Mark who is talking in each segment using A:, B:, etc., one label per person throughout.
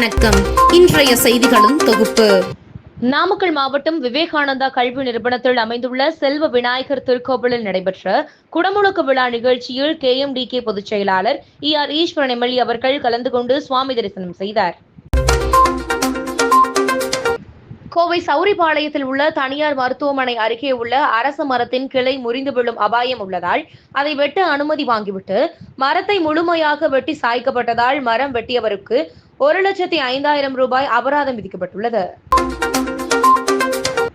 A: வணக்கம். இன்றைய செய்திகளும் தொகுப்பு.
B: நாமக்கல் மாவட்டம் விவேகானந்தா கல்வி நிறுவனத்தில் அமைந்துள்ள செல்வ விநாயகர் திருக்கோவிலில் நடைபெற்ற குடமுழுக்கு விழா நிகழ்ச்சியில் கே எம் டி கே பொதுச் செயலாளர் இ ஆர் ஈஸ்வரன் எம்எல்ஏ அவர்கள் கலந்து கொண்டு சுவாமி தரிசனம் செய்தார். கோவை சௌரிபாளையத்தில் உள்ள தனியார் மருத்துவமனை அருகே உள்ள அரச மரத்தின் கிளை முறிந்து விழும் அபாயம் உள்ளதால் அதை வெட்ட அனுமதி வாங்கிவிட்டு மரத்தை முழுமையாக வெட்டி சாய்க்கப்பட்டதால் மரம் வெட்டியவருக்கு ஒரு லட்சத்தி ஐந்தாயிரம் ரூபாய் அபராதம் விதிக்கப்பட்டுள்ளது.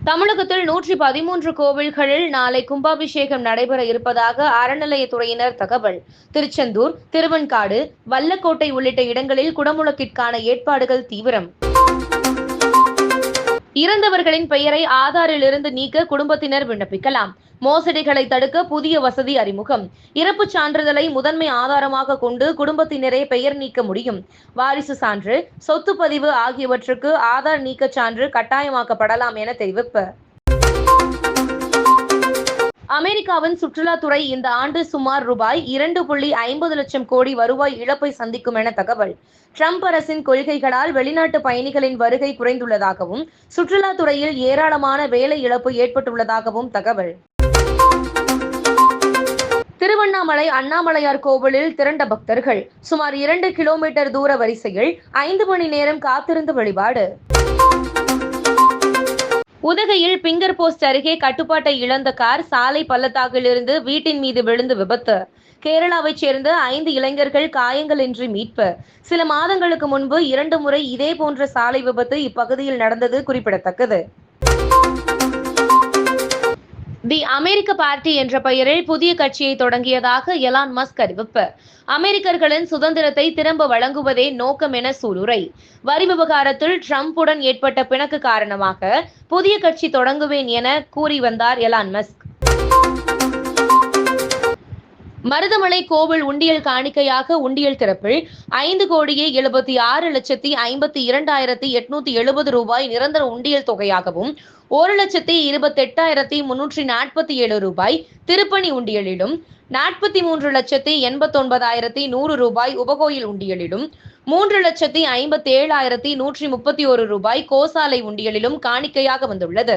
B: தமிழகத்தில் நூற்றி பதிமூன்று கோவில்களில் நாளை கும்பாபிஷேகம் நடைபெற இருப்பதாக அறநிலையத்துறையினர் தகவல். திருச்செந்தூர் திருவெண்காடு வல்லக்கோட்டை உள்ளிட்ட இடங்களில் குடமுழக்கிற்கான ஏற்பாடுகள் தீவிரம். இறந்தவர்களின் பெயரை ஆதாரில் இருந்து நீக்க குடும்பத்தினர் விண்ணப்பிக்கலாம். மோசடிகளை தடுக்க புதிய வசதி அறிமுகம். இறப்பு சான்றிதழை முதன்மை ஆதாரமாக கொண்டு குடும்பத்தினரே பெயர் நீக்க முடியும். வாரிசு சான்று சொத்து பதிவு ஆகியவற்றுக்கு ஆதார் நீக்கச் சான்று கட்டாயமாக்கப்படலாம் என தெரிவிப்பு. அமெரிக்காவின் சுற்றுலாத்துறை இந்த ஆண்டு சுமார் ரூபாய் இரண்டு புள்ளி ஐம்பது லட்சம் கோடி வருவாய் இழப்பை சந்திக்கும் என தகவல். ட்ரம்ப் அரசின் கொள்கைகளால் வெளிநாட்டு பயணிகளின் வருகை குறைந்துள்ளதாகவும் சுற்றுலாத்துறையில் ஏராளமான வேலை இழப்பு ஏற்பட்டுள்ளதாகவும் தகவல். திருவண்ணாமலை அண்ணாமலையார் கோவிலில் திரண்ட பக்தர்கள் சுமார் இரண்டு கிலோமீட்டர் தூர வரிசையில் ஐந்து மணி நேரம் காத்திருந்து வழிபாடு. உதகையில் பிங்கர் போஸ்ட் அருகே கட்டுப்பாட்டை இழந்த கார் சாலை பள்ளத்தாக்கிலிருந்து வீட்டின் மீது விழுந்து விபத்து. கேரளாவைச் சேர்ந்த ஐந்து இளைஞர்கள் காயங்களின்றி மீட்பு. சில மாதங்களுக்கு முன்பு இரண்டு முறை இதே போன்ற சாலை விபத்து இப்பகுதியில் நடந்தது குறிப்பிடத்தக்கது. தி அமெரிக்க பார்ட்டி என்ற பெயரில் புதிய கட்சியை தொடங்கியதாக எலான் மஸ்க் அறிவிப்பு. அமெரிக்கர்களின் சுதந்திரத்தை திரும்ப வழங்குவதே நோக்கம் என சூளுரை. வரி விவகாரத்தில் ட்ரம்புடன் ஏற்பட்ட பிணக்கு காரணமாக புதிய கட்சி தொடங்குவேன் என கூறி வந்தார் எலான் மஸ்க். மருதமலை கோவில் உண்டியல் காணிக்கையாக உண்டியல் திறப்பில் ஐந்து கோடியே எழுபத்தி ஆறு லட்சத்தி ஐம்பத்தி இரண்டாயிரத்தி எட்நூத்தி எழுபது ரூபாய் நிரந்தர உண்டியல் தொகையாகவும் ஒரு லட்சத்தி இருபத்தெட்டாயிரத்தி முன்னூற்றி நாற்பத்தி ஏழு ரூபாய் திருப்பணி உண்டியலிலும் நாற்பத்தி மூன்று லட்சத்தி எண்பத்தொன்பதாயிரத்தி நூறு ரூபாய் உபகோயில் உண்டியலிலும் மூன்று லட்சத்தி ஐம்பத்தி ஏழாயிரத்தி நூற்றி முப்பத்தி ஒரு ரூபாய் கோசாலை உண்டியலிலும் காணிக்கையாக வந்துள்ளது.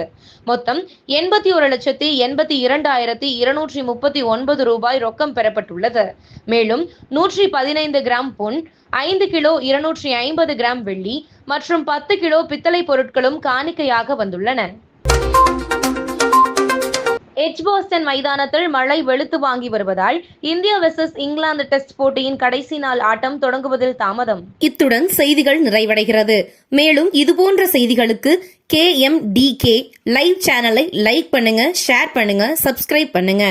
B: மொத்தம் எண்பத்தி ஒரு லட்சத்தி எண்பத்தி இரண்டாயிரத்தி இருநூற்றி முப்பத்தி ஒன்பது ரூபாய் ரொக்கம் பெறப்பட்டுள்ளது. மேலும் நூற்றி பதினைந்து கிராம் பொன் ஐந்து கிலோ இருநூற்றி ஐம்பது கிராம் வெள்ளி மற்றும் பத்து கிலோ பித்தளை பொருட்களும் காணிக்கையாக வந்துள்ளன. எட்ஜ்பாஸ்டன் மைதானத்தில் மழை வெளுத்து வாங்கி வருவதால் இந்தியா வெர்சஸ் இங்கிலாந்து டெஸ்ட் போட்டியின் கடைசி நாள் ஆட்டம் தொடங்குவதில் தாமதம்.
A: இத்துடன் செய்திகள் நிறைவடைகிறது. மேலும் இதுபோன்ற செய்திகளுக்கு K M D K live சேனலை லைக் பண்ணுங்க ஷேர் பண்ணுங்க சப்ஸ்கிரைப் பண்ணுங்க.